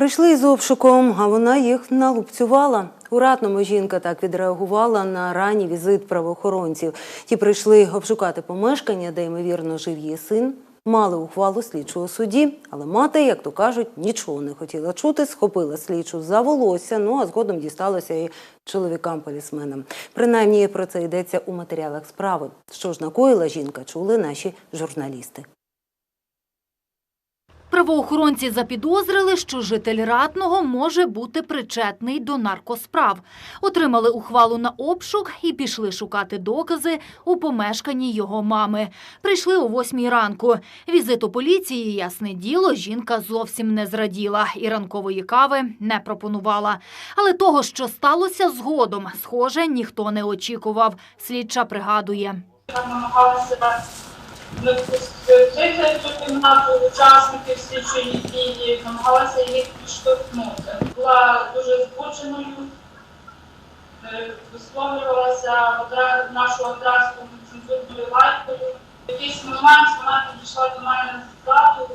Прийшли із обшуком, а вона їх налупцювала. У ратному жінка так відреагувала на ранній візит правоохоронців. Ті прийшли обшукати помешкання, де ймовірно жив її син. Мали ухвалу слідчого судді, але мати, як то кажуть, нічого не хотіла чути, схопила слідчу за волосся, ну а згодом дісталося і чоловікам-полісменам. Принаймні про це йдеться у матеріалах справи. Що ж накоїла жінка, чули наші журналісти. Правоохоронці запідозрили, що житель Ратного може бути причетний до наркосправ. Отримали ухвалу на обшук і пішли шукати докази у помешканні його мами. Прийшли о восьмій ранку. Візиту поліції, ясне діло, жінка зовсім не зраділа і ранкової кави не пропонувала. Але того, що сталося згодом, схоже, ніхто не очікував. Слідча пригадує. намагалася не впустити цю кімнату учасників слідчої дії, намагалася їх підштовхнути. Була дуже збудженою, е, висловлювалася нашу адресу цензурною лайкою. В якийсь момент вона підійшла до мене з ззаду,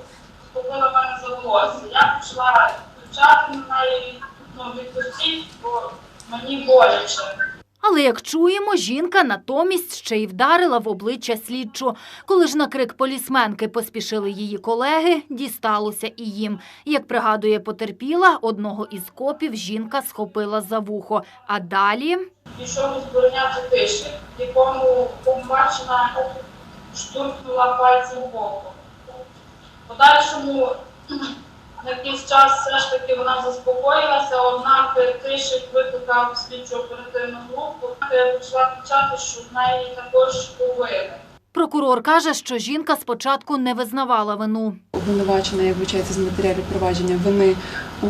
схопила мене за волосся. Я почала кричати на неї, ну, відпустіть, бо мені боляче. Але як чуємо, жінка натомість ще й вдарила в обличчя слідчу. Коли ж на крик полісменки поспішили її колеги, дісталося і їм. Як пригадує потерпіла, одного із копів жінка схопила за вухо. А далі пішов збороняти тиші, якому побачена штурхнула пальцем в боку. Подальшому на якийсь час все ж таки вона заспокоїлася, однак тишик викликав слідчу оперативну групу, Я почала кричати, що в неї також повинен. прокурор каже, що жінка спочатку не визнавала вину. Обвинувачена, як вичається з матеріалів провадження, вини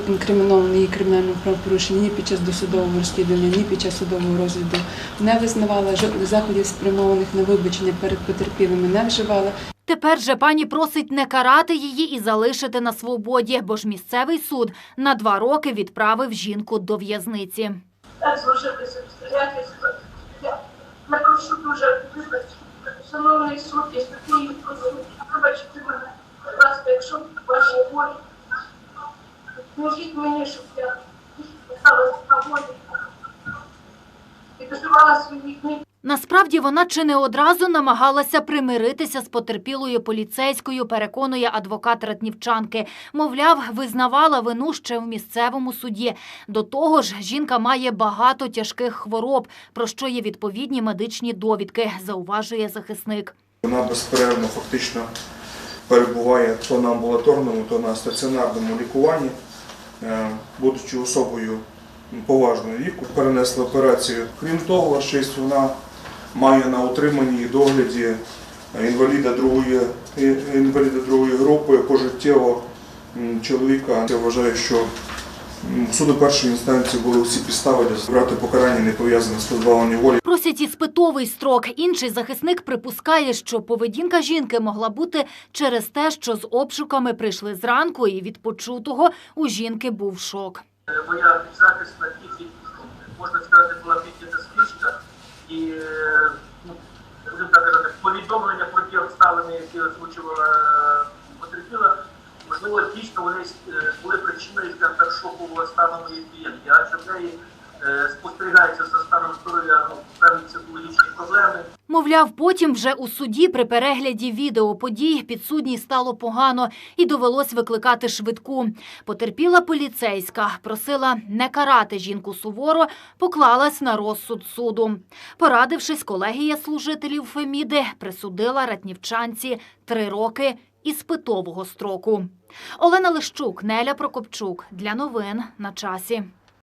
у її кримінальному правопорушенні ні під час досудового розслідування, ні під час судового розгляду не визнавала, жодних заходів спрямованих на вибачення перед потерпілими не вживала. Тепер же пані просить не карати її і залишити на свободі, бо ж місцевий суд на два роки відправив жінку до в'язниці. Так зложилися обстоятельства. Я, прошу дуже вибачте, шановний суд, я такої мені, щоб я осталась на і доживала своїх днів. Насправді вона чи не одразу намагалася примиритися з потерпілою поліцейською, переконує адвокат ратнівчанки. Мовляв, визнавала вину ще в місцевому суді. До того ж, жінка має багато тяжких хвороб, про що є відповідні медичні довідки, зауважує захисник. Вона безперервно фактично перебуває то на амбулаторному, то на стаціонарному лікуванні, будучи особою поважного віку, перенесла операцію. Крім того, ще вона має на утриманні і догляді інваліда другої, е, інваліда другої групи пожиттєво чоловіка. Я вважаю, що суду першої інстанції були всі підстави для збирати покарання не пов'язане з позбавленням волі. Просять і спитовий строк. Інший захисник припускає, що поведінка жінки могла бути через те, що з обшуками прийшли зранку, і від почутого у жінки був шок. моя підзахисна тільки, можна сказати, була піднята стрічка і е, ну, так казати, повідомлення про ті обставини, які озвучувала е, можливо, дійсно вони е, були причиною так, шокового стану моєї клієнтки, адже в неї е, спостерігається за станом здоров'я ну, певні психологічні проблеми. Мовляв, потім вже у суді при перегляді відео подій підсудній стало погано і довелось викликати швидку. Потерпіла поліцейська, просила не карати жінку суворо, поклалась на розсуд суду. Порадившись, колегія служителів Феміди присудила ратнівчанці три роки іспитового строку. Олена Лищук, Неля Прокопчук. Для новин на часі.